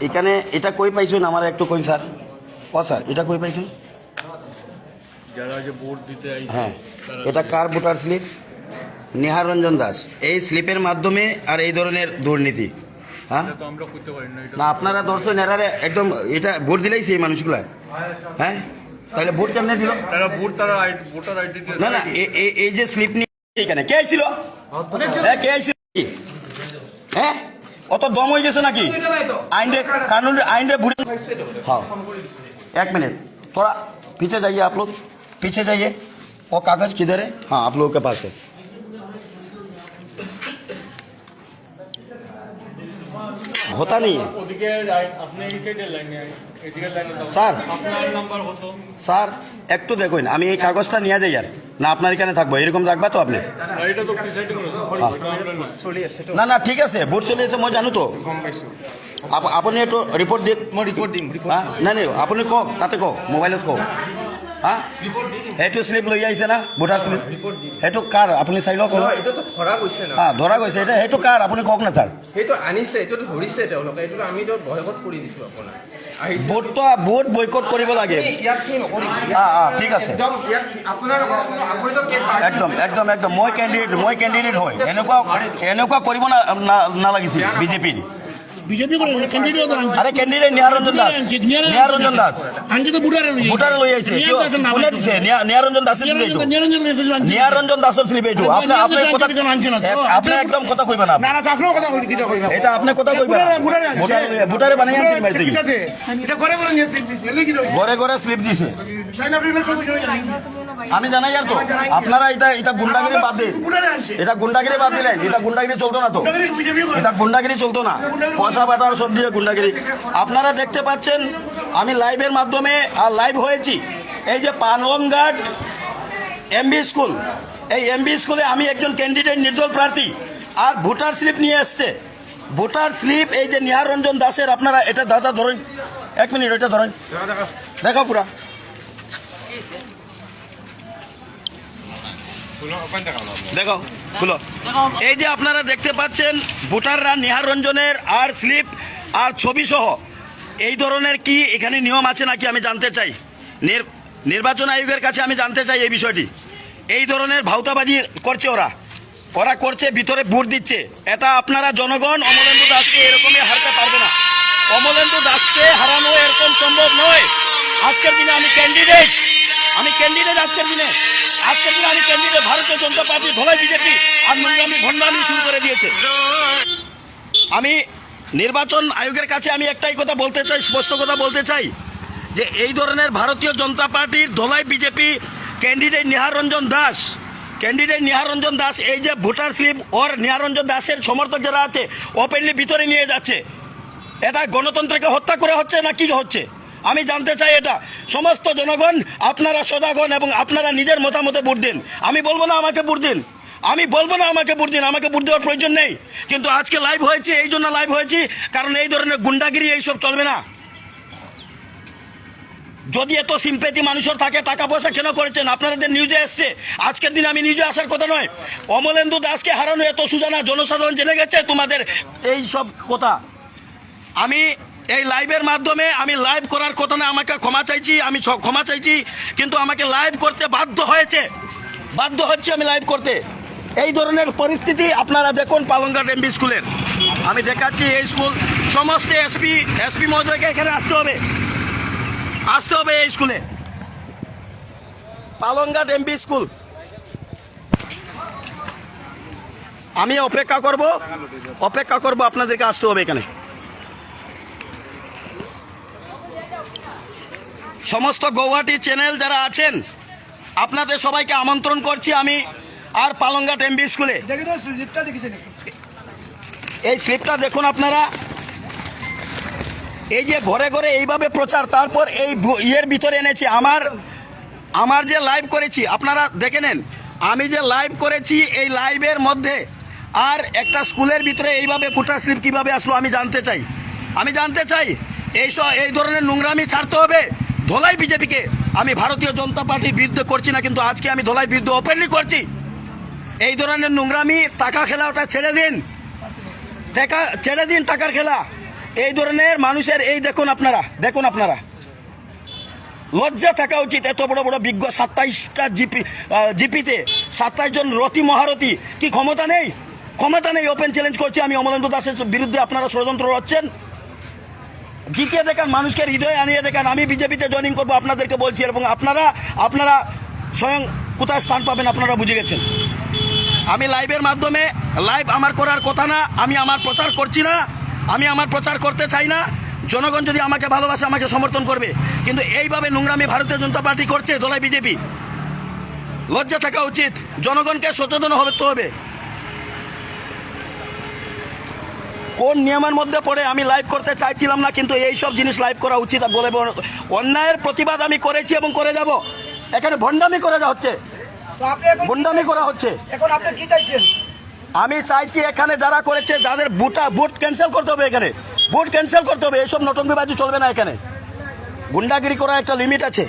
এখানে এটা কই পাইছেন? আমার একটু কই স্যার। ও স্যার এটা কই পাইছেন? যারা যে ভোট দিতে হ্যাঁ এটা কার ভোটার স্লিপ? নিহার রঞ্জন দাস। এই স্লিপের মাধ্যমে আর এই ধরনের দুর্নীতি। হ্যাঁ? না আপনারা দর্শক এরারে একদম এটা ভোট দিলেই সেই মানুষগুলা। হ্যাঁ? তাহলে ভোট কেমনে দিল? তারা ভোট তারা আই- ভোটার আইডি না না এই যে স্লিপ নিয়ে এখানে কে আইছিল? হ্যাঁ কে আইছিল? হ্যাঁ? অত দম হয়ে গেছে নাকি আইন রে কানুন রে- আইন রে বুড়ি हाँ एक मिनट थोड़ा पीछे जाइए आप लोग पीछे जाइए वो कागज किधर है हाँ आप लोगों के पास है होता नहीं है ওদিকে আই- আপনি এই সাইডে লাইনে এদিকে লাইনে দাও স্যার আপনার নাম্বার হতো স্যার একটু দেখুন আমি এই কাগজটা নিয়ে যাই আর না আপনার এখানে থাকবো এরকম রাখবা তো আপনি না, এটা তো প্রিসাইডিং করো এটা আমরা না। না না ঠিক আছে ভোট চলি আছে মই জানো তো আপ- আপুনি এইটো ৰিপৰ্ট দিয়ক মই ৰিপৰ্ট দিম ৰিপৰ্ট হা নাই নাই আপুনি কওক তাতে কওক মোবাইলত কওক হা? সেইটো শ্লিপ লৈ আহিছে না? ভোটাৰ শ্লিপ সেইটো কাৰ? আপুনি চাই লওক। ধৰা গৈছে ন। হা ধৰা গৈছে। এতিয়া সেইটো কাৰ? আপুনি কওক না ছাৰ। সেইটো আনিছে এইটোতো ধৰিছে তেওঁলোকে। এইটো আমিতো বয়কত কৰি দিছো আপোনাক ভোটটো ভোট বয়কট কৰিব লাগে। ঠিক আছে। একদম আপোনাৰ একদম একদম মই কেণ্ডিডেট মই কেণ্ডিডেট হয়। এনেকুৱা এনেকুৱা কৰিব নালাগিছিল বিজেপিৰ বিজেপি করে ক্যান্ডিডেট আরে কেণ্ডিডেট নিহাৰঞ্জন দাস। নিহাৰঞ্জন দাস। আনকি তো বুড়ারে ভোটাৰ লৈ আহিছে কিয় কোনে দিছে? নিয়া- নিহাৰঞ্জন দিছে এইটো নিরঞ্জন নিহাৰঞ্জন দাসৰ শ্লিপ এইটো। আপনি আপনি কথা আনছে না তো। আপনি একদম কথা কইবা না। না না তো কথা কই কিটা কইবা। এটা আপনি কথা কইবা না। বুড়ারে- বুড়ারে বানাই এটা করে নিয়ে দিছি। স্লিপ দিছে। তাই না আপনি আমি জানাই আর তো আপনারা এটা এটা গুন্ডাগিরি বাদ দিন। এটা গুন্ডাগিরি বাদ দিলেন। এটা গুন্ডাগিরি চলতো না তো। এটা গুন্ডাগিরি চলতো না। পয়সা বাটার সব দিয়ে গুন্ডাগিরি। আপনারা দেখতে পাচ্ছেন আমি লাইভের মাধ্যমে আর লাইভ হয়েছি। এই যে পানগঙ্ঘাট এমবি স্কুল। এই এমবি স্কুলে আমি একজন ক্যান্ডিডেট নির্দল প্রার্থী। আর ভোটার স্লিপ নিয়ে এসছে। ভোটার স্লিপ এই যে নিহার রঞ্জন দাসের আপনারা এটা দাদা ধরেন। এক মিনিট এটা ধরেন। দেখো পুরা। দেখো খুলো এই যে আপনারা দেখতে পাচ্ছেন ভোটাররা নিহার রঞ্জনের আর স্লিপ আর ছবি সহ এই ধরনের কি এখানে নিয়ম আছে নাকি আমি জানতে চাই? নির- নির্বাচন আয়োগের কাছে আমি জানতে চাই এই বিষয়টি। এই ধরনের ভাউতাবাজি করছে ওরা। ওরা করছে, ভিতরে ভোট দিচ্ছে। এটা আপনারা জনগণ, অমলেন্দু দাসকে এরকমই হারতে পারবে না। অমলেন্দু দাসকে হারানো এরকম সম্ভব নয়। আজকের দিনে আমি ক্যান্ডিডেট আমি ক্যান্ডিডেট আজকের দিনে। আজকের দিনে আমি ক্যান্ডিডেট ভারতীয় জনতা পার্টি, ধলাই বিজেপি নোংরামি ভণ্ডামি শুরু করে দিয়েছে। আমি নির্বাচন আয়োগের কাছে আমি একটাই কথা বলতে চাই, স্পষ্ট কথা বলতে চাই, যে এই ধরনের ভারতীয় জনতা পার্টির Dhalai BJP candidate Nihar Ranjan Das candidate Nihar Ranjan Das, এই যে ভোটার স্লিপ ওর নিহার রঞ্জন দাসের সমর্থক যারা আছে ওপেনলি ভিতরে নিয়ে যাচ্ছে, এটা গণতন্ত্রকে হত্যা করে হচ্ছে না কি হচ্ছে? আমি জানতে চাই এটা। সমস্ত জনগণ, আপনারা হন এবং আপনারা নিজের মতামতে ভোট দিন। আমি বলব না আমাকে ভোট দিন। আমি বলব না আমাকে ভোট দিন। আমাকে ভোট দেওয়ার প্রয়োজন নেই। কিন্তু আজকে লাইভ হয়েছে, এই জন্য লাইভ হয়েছি, কারণ এই ধরনের গুন্ডাগিরি এইসব চলবে না। যদি এত সিম্পেতি মানুষের থাকে, টাকা পয়সা কেন করেছেন? আপনাদের নিউজে এসছে। আজকের দিন আমি নিউজে আসার কথা নয়। অমলেন্দু দাসকে হারানো এত সুজানা জনসাধারণ জেনে গেছে তোমাদের এই সব কথা। আমি এই লাইভের মাধ্যমে আমি লাইভ করার কথা না, আমাকে ক্ষমা চাইছি, আমি ক্ষমা চাইছি, কিন্তু আমাকে লাইভ করতে বাধ্য হয়েছে। বাধ্য হচ্ছে আমি লাইভ করতে। এই ধরনের পরিস্থিতি আপনারা দেখুন পালংঘাট এমবি স্কুলের। আমি দেখাচ্ছি এই স্কুল, সমস্ত এসপি এসপি মহোদয়কে এখানে আসতে হবে। আসতে হবে এই স্কুলে। Palangghat MB school. আমি অপেক্ষা করব অপেক্ষা করব, আপনাদেরকে আসতে হবে এখানে। সমস্ত গৌহাটি চ্যানেল যারা আছেন আপনাদের সবাইকে আমন্ত্রণ করছি আমি আর পালংঘাট এমবি স্কুলে। এই স্লিপটা দেখুন আপনারা। এই যে ঘরে ঘরে এইভাবে প্রচার তারপর এই ইয়ের ভিতরে এনেছি আমার আমার যে লাইভ করেছি আপনারা দেখে নেন। আমি যে লাইভ করেছি এই লাইভের মধ্যে আর একটা স্কুলের ভিতরে এইভাবে ভোটার স্লিপ কীভাবে আসলো আমি জানতে চাই। আমি জানতে চাই এই সব এই ধরনের নোংরামি ছাড়তে হবে ধলাই বিজেপিকে। আমি ভারতীয় জনতা পার্টির বিরুদ্ধে করছি না, কিন্তু আজকে আমি ধোলাই বিরুদ্ধে ওপেনলি করছি। এই ধরনের নোংরামি, টাকা খেলা ওটা ছেড়ে দিন। টাকা ছেড়ে দিন টাকার খেলা। এই ধরনের মানুষের, এই দেখুন আপনারা দেখুন আপনারা। লজ্জা থাকা উচিত এত বড় বড় বিজ্ঞ সাতাইশটা জিপি জিপিতে। সাতাইশ জন রতি মহারথী কি ক্ষমতা নেই? ক্ষমতা নেই ওপেন চ্যালেঞ্জ করছি আমি। অমলেন্দু দাসের বিরুদ্ধে আপনারা ষড়যন্ত্র হচ্ছেন জিতিয়ে দেখান, মানুষকে হৃদয়ে আনিয়ে দেখান। আমি বিজেপিতে জয়েনিং করব, আপনাদেরকে বলছি, এবং আপনারা আপনারা স্বয়ং কোথায় স্থান পাবেন আপনারা বুঝে গেছেন। আমি লাইভের মাধ্যমে লাইভ আমার করার কথা না, আমি আমার প্রচার করছি না, আমি আমার প্রচার করতে চাই না। জনগণ যদি আমাকে ভালোবাসে, আমাকে সমর্থন করবে। কিন্তু এইভাবে নোংরামি ভারতীয় জনতা পার্টি করছে দোলাই বিজেপি। লজ্জা থাকা উচিত। জনগণকে সচেতন হতে হবে। কোন নিয়মের মধ্যে পড়ে আমি লাইভ করতে চাইছিলাম না কিন্তু এই সব জিনিস লাইভ করা উচিত বলে অন্যায়ের প্রতিবাদ আমি করেছি এবং করে যাব। এখানে ভণ্ডামি করে যা হচ্ছে ভণ্ডামি করা হচ্ছে। এখন আপনি কি চাইছেন? আমি চাইছি এখানে যারা করেছে যাদের বুটা বুট ক্যান্সেল করতে হবে এখানে। বুট ক্যান্সেল করতে হবে এইসব নটঙ্গিবাজি চলবে না এখানে। গুন্ডাগিরি করার একটা লিমিট আছে।